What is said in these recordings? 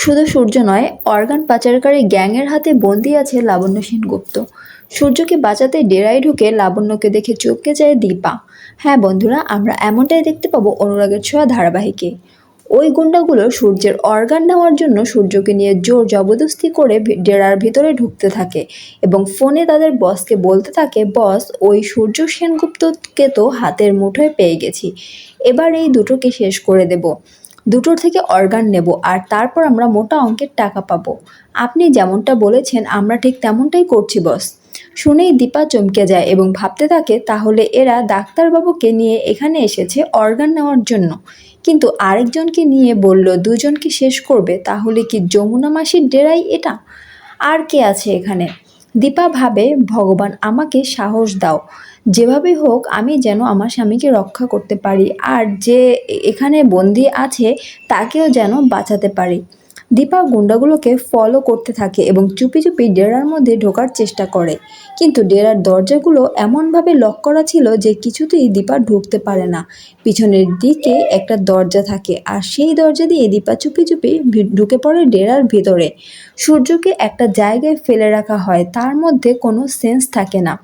শুধু সূর্য নয়, অর্গান পাচারকারী গ্যাংয়ের হাতে বন্দি আছে লাবণ্য সেনগুপ্ত। সূর্যকে বাঁচাতে ডেরায় ঢুকে লাবণ্যকে দেখে চমকে যায় দীপা। হ্যাঁ বন্ধুরা, আমরা এমনটাই দেখতে পাবো অনুরাগের ছোঁয়া ধারাবাহিকে। ওই গুন্ডাগুলো সূর্যের অর্গান নেওয়ার জন্য সূর্যকে নিয়ে জোর জবরদস্তি করে ডেরার ভিতরে ঢুকতে থাকে এবং ফোনে তাদের বসকে বলতে থাকে, বস, ওই সূর্য সেনগুপ্তকে তো হাতের মুঠোয় পেয়ে গেছি। এবার এই দুটোকে শেষ করে দেব। দুটোর থেকে অর্গান নেব আর তারপর আমরা মোটা অঙ্কের টাকা পাবো। আপনি যেমনটা বলেছেন, আমরা ঠিক তেমনটাই করছি বস শুনেই দীপা চমকে যায় এবং ভাবতে থাকে, তাহলে এরা ডাক্তারবাবুকে নিয়ে এখানে এসেছে অর্গান নেওয়ার জন্য। কিন্তু আরেকজনকে নিয়ে বলল দুজনকে শেষ করবে? তাহলে কি যমুনা মাসির ডেরাই এটা? আর কে আছে এখানে? দীপা ভাবে, ভগবান, আমাকে সাহস দাও। যেভাবে হোক, আমি যেন আমার স্বামীকে রক্ষা করতে পারি আর যে এখানে বন্দি আছে তাকেও যেন বাঁচাতে পারি। দীপা গুন্ডাগুলোকে ফলো করতে থাকে এবং চুপি চুপি ডেরার মধ্যে ঢোকার চেষ্টা করে। কিন্তু ডেরার দরজাগুলো এমনভাবে লক করা ছিল যে কিছুতেই দীপা ঢুকতে পারে না। পিছনের দিকে একটা দরজা থাকে আর সেই দরজা দিয়ে দীপা চুপি চুপি ঢুকে পড়ে ডেরার ভিতরে। সূর্যকে একটা জায়গায় ফেলে রাখা হয়, তার মধ্যে কোনো সেন্স থাকে না।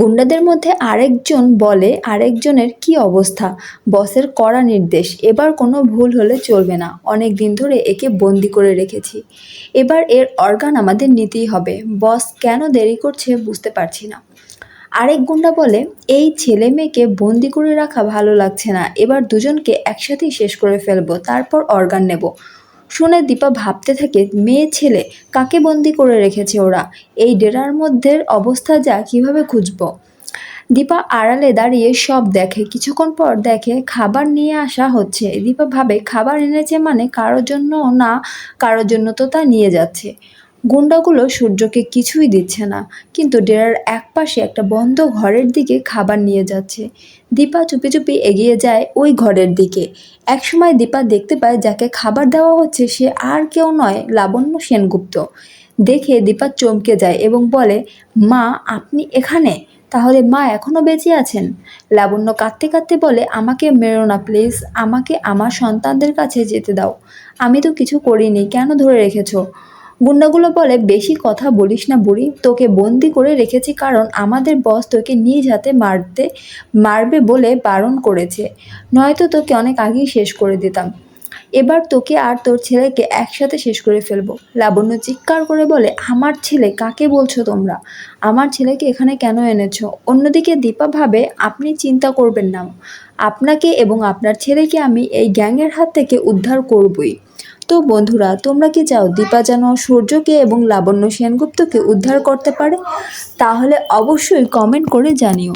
গুন্ডাদের মধ্যে আরেকজন বলে আরেকজনের কি অবস্থা? বসের কড়া নির্দেশ। এবার কোনো ভুল হলে চলবে না। অনেক দিন ধরে একে বন্দি করে রেখেছি। এবার এর অর্গান আমাদের নিতেই হবে। বস কেন দেরি করছে বুঝতে পারছি না। আরেক গুন্ডা বলে, এই ছেলে মেয়েকে বন্দি করে রাখা ভালো লাগছে না। এবার দুজনকে একসাথেই শেষ করে ফেলব। তারপর অর্গান নেব। শুনে দীপা ভাবতে থাকে, মেয়ে ছেলে কাকে বন্দি করে রেখেছে ওরা? এই ডেরার মধ্যে অবস্থা যা, কীভাবে খুঁজবো? দীপা আড়ালে দাঁড়িয়ে সব দেখে, কিছুক্ষণ পর দেখে খাবার নিয়ে আসা হচ্ছে। দীপা ভাবে, খাবার এনেছে মানে কারোর জন্য না, কারোর জন্য তো তা নিয়ে যাচ্ছে। গুন্ডাগুলো সূর্যকে কিছুই দিচ্ছে না, কিন্তু ডেরার একপাশে একটা বন্ধ ঘরের দিকে খাবার নিয়ে যাচ্ছে। দীপা চুপি চুপি এগিয়ে যায় ওই ঘরের দিকে। একসময় দীপা দেখতে পায় যাকে খাবার দেওয়া হচ্ছে সে আর কেউ নয়, লাবণ্য সেনগুপ্ত। দেখে দীপা চমকে যায় এবং বলে, মা, আপনি এখানে? তাহলে মা এখনও বেঁচে আছেন? লাবণ্য কাঁদতে কাঁদতে বলে, আমাকে মেরো না, প্লিজ। আমাকে আমার সন্তানদের কাছে যেতে দাও। আমি তো কিছু করিনি, কেন ধরে রেখেছো? গুন্ডাগুলো বলে, বেশি কথা বলিস না বুড়ি, তোকে বন্দি করে রেখেছি কারণ আমাদের বস তোকে নিজ হাতে মারতে, মারবে বলে বারণ করেছে। নয়তো তোকে অনেক আগেই শেষ করে দিতাম। এবার তোকে আর তোর ছেলেকে একসাথে শেষ করে ফেলব। লাবণ্য চিৎকার করে বলে, আমার ছেলে, কাকে বলছো তোমরা? আমার ছেলেকে এখানে কেন এনেছো? অন্যদিকে দীপা ভাবে, আপনি চিন্তা করবেন না। আপনাকে এবং আপনার ছেলেকে আমি এই গ্যাংয়ের হাত থেকে উদ্ধার করবই। তো বন্ধুরা, তোমরা কি চাও দীপা যেন সূর্যকে এবং লাবণ্য সেনগুপ্তকে উদ্ধার করতে পারে? তাহলে অবশ্যই কমেন্ট করে জানিও।